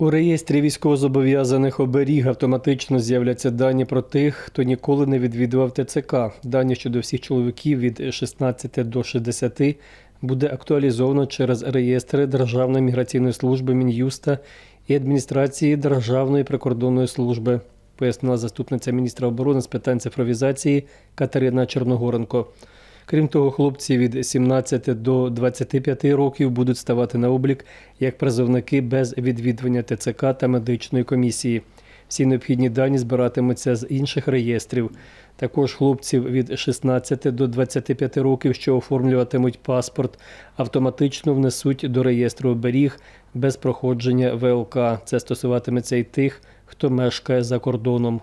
У реєстрі військовозобов'язаних оберіг автоматично з'являться дані про тих, хто ніколи не відвідував ТЦК. Дані щодо всіх чоловіків від 16 до 60 буде актуалізовано через реєстри Державної міграційної служби Мін'юста і адміністрації Державної прикордонної служби, пояснила заступниця міністра оборони з питань цифровізації Катерина Чорногоренко. Крім того, хлопці від 17 до 25 років будуть ставати на облік як призовники без відвідування ТЦК та медичної комісії. Всі необхідні дані збиратимуться з інших реєстрів. Також хлопців від 16 до 25 років, що оформлюватимуть паспорт, автоматично внесуть до реєстру оберіг без проходження ВЛК. Це стосуватиметься і тих, хто мешкає за кордоном.